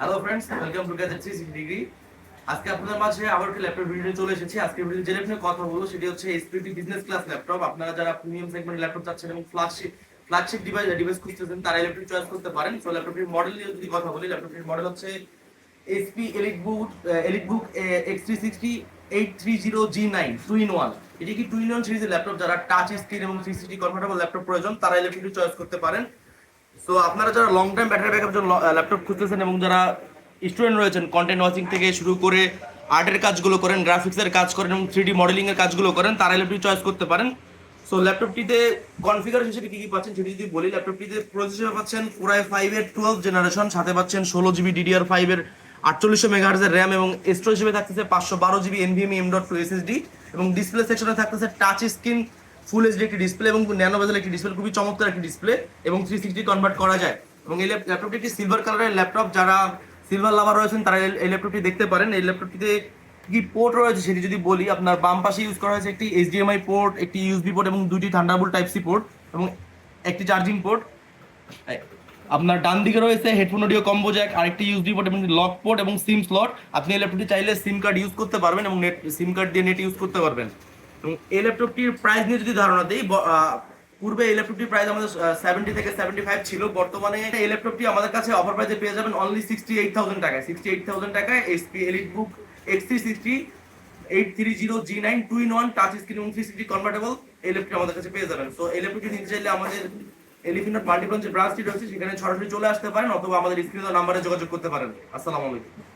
Hello friends welcome to gadget three degree আজকে আপনাদের মাঝে আবার একটা ল্যাপটপ ভিডিও চলে এসেছি। আজকে ভিডিও যে ল্যাপটপ কথা বলব, সেটি হচ্ছে এসপিটি বিজনেস ক্লাস ল্যাপটপ। আপনারা যারা প্রিমিয়াম সেগমেন্ট ল্যাপটপ চাচ্ছেন এবং ফ্ল্যাগশিপ ফ্ল্যাগশিপ ডিভাইস ডিভাইস খুঁজতেছেন, তারা ল্যাপটপ চয়েস করতে পারেন। সো ল্যাপটপটির মডেল নিয়ে যদি কথা বলি, ল্যাপটপটির মডেল হচ্ছে HP elite book elite book X three sixty eight three zero G nine two in one এটি কি টু ইন ওয়ান সিরিজের ল্যাপটপ? যারা টাচ স্ক্রিন এবং থ্রি সিক্সটি কনভার্টেবল ল্যাপটপ প্রয়োজন, তারা ল্যাপটপটি চয়েস করতে পারেন। সো আপনারা যারা long time battery backup laptop খুঁজতেছেন এবং যারা স্টুডেন্ট রয়েছেন কন্টেন্ট ওয়াচিং থেকে শুরু করে আর্টের কাজগুলো করেন গ্রাফিক্সের কাজ করেন এবং থ্রি ডি মডেলিং এর কাজগুলো করেন, তারা ল্যাপটপ চয়েস করতে পারেন। সো ল্যাপটপটিতে কনফিগারেশন হিসেবে কী কী পাচ্ছেন সেটি যদি বলি ল্যাপটপটিতে প্রসেসর পাচ্ছেন পুরাই ফাইভের টুয়েলভ জেনারেশন সাথে পাচ্ছেন ষোলো জিবি ডিডিআর ফাইভের আটচল্লিশশো মেগাহার্জের র্যাম এবং স্টোরেজ হিসেবে থাকতেছে পাঁচশো বারো GB NVMe M dot two SSD এবং ডিসপ্লে সেকশনে থাকতেছে টাচ স্ক্রিন ফুল এইচডি একটি ডিসপ্লে এবং ন্যানো বেজেল একটি ডিসপ্লে খুবই চমৎকার একটি ডিসপ্লে এবং থ্রি সিক্সটি কনভার্ট করা যায়। এবং এই ল্যাপটপটি একটি সিলভার কালারের ল্যাপটপ যারা সিলভার লাভার রয়েছেন, তারা এই- ল্যাপটপটি দেখতে পারেন। এই ল্যাপটপটিতে কি পোর্ট রয়েছে সেটি যদি বলি, আপনার বাম পাশে ইউজ করা হয়েছে একটি এইচডিএমআই পোর্ট একটি ইউএসবি পোর্ট এবং দুটি থান্ডারবোল্ট টাইপ সি পোর্ট এবং একটি চার্জিং পোর্ট আপনার ডান দিকে রয়েছে হেডফোন অডিও কম্বো জ্যাক আরেকটি ইউএসবি পোর্ট এবং লক পোর্ট এবং সিম স্লট আপনি এই ল্যাপটপটি চাইলে সিম কার্ড ইউজ করতে পারবেন এবং নেট সিম কার্ড দিয়ে নেট ইউজ করতে পারবেন। এবং এই ল্যাপটপটির প্রাইস নিয়ে যদি ধারণা দিই পূর্বে এই ল্যাপটপটির প্রাইস আমাদের সেভেন্টি থেকে সেভেন্টি ফাইভ ছিল। বর্তমানে এই ল্যাপটপটি আমাদের কাছে অফার প্রাইসে পেয়ে যাবেন অনলি সিক্সটি এইট থাউজেন্ড টাকায়। সিক্সটি এইট থাউজেন্ড টাকায় HP elite book X three sixty eight three zero G nine two in one touch screen এবং থ্রি সিক্সটি কনভার্টেবল এই ল্যাপটপটি আমাদের কাছে পেয়ে যাবেন। সো এই ল্যাপটপটি নিতে চাইলে আমাদের এলিফিনার মাল্টিপ্লান যে ব্রাঞ্চটি রয়েছে, সেখানে সরাসরি চলে আসতে পারেন অথবা আমাদের স্ক্রিন নাম্বারে যোগাযোগ করতে পারেন। আসসালামু আলাইকুম।